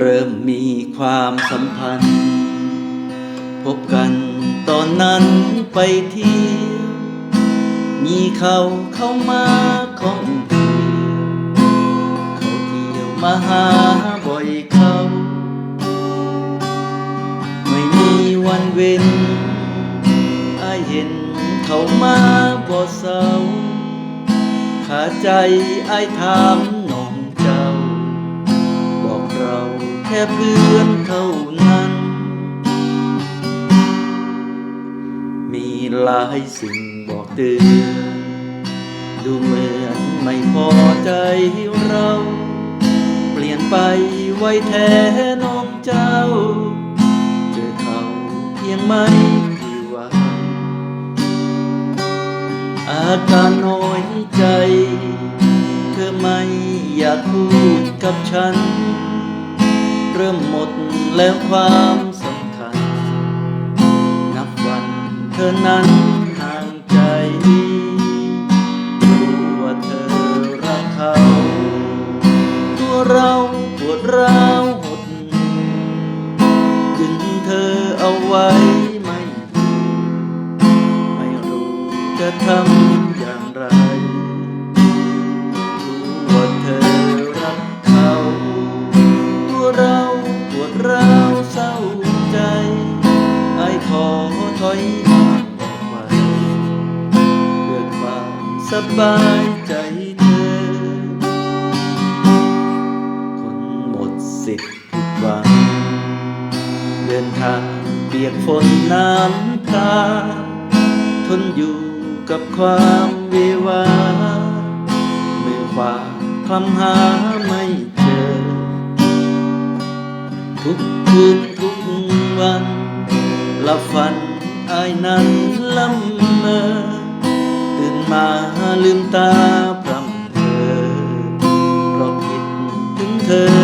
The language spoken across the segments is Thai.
เริ่มมีความสัมพันธ์ พบกันตอนนั้นไปเที่ยวมีเขาเข้ามาของเดียวเขาเที่ยวมาหาบ่อยเขา ไม่มีวันเว้นอาเห็นเขามาบ่เศร้าขาใจอายถาม ค่เพื่อนเท่านั้น มีหลายสิ่งบอกเตือน ดูเหมือนไม่พอใจเรา เปลี่ยนไปไว้แท้น้องเจ้า เจอเขาเพียงไม่กี่วันอาการน้อยใจ เธอไม่อยากพูดกับฉัน เริ่มหมดแล้วความสำคัญ นับวันเธอนั้นห่างใจรู้ว่าเธอรักเขา ตัวเราปวดร้าวหดดึงเธอเอาไว้ไม่ไม่รู้จะทำอย่างไร อยออกไปเพื่อความสบายใจเธอ คนหมดสิทธิ์ผิดหวังเดินทางเปียกฝนน้ำตา ทนอยู่กับความวิวาเมื่อขวาคลำหาไม่เจอ ทุกคืนทุกวันลับฝันายนั้นลำเมอตื่นมาลืมตาพร่ำเธอเพราะคิดถึงเธอ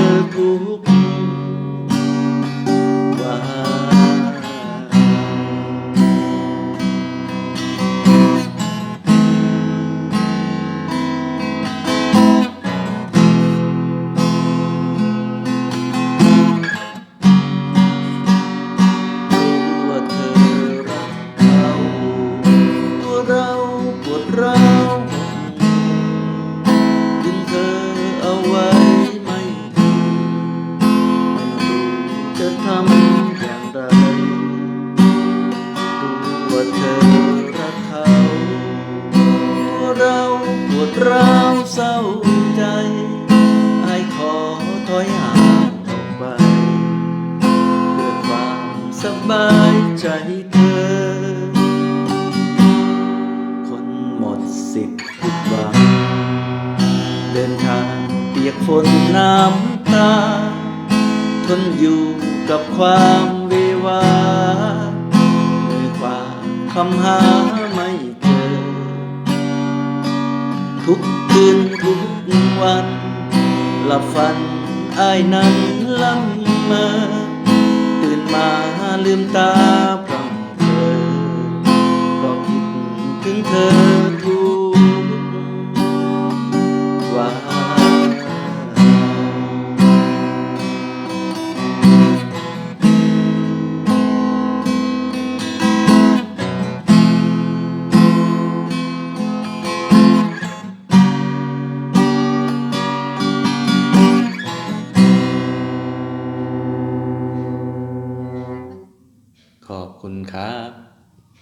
เศร้าใจไอขอถอยห่างออกไปเพื่อความสบายใจเธอ คนหมดสิทธิ์ผิดหวังเดินทางเปียกฝนน้ำตา ทนอยู่กับความเววามือขวามคำหา ทุกคืนทุกวันหลับฝันอายนั้นล้ำเมอตื่นมาลืมตา ครับ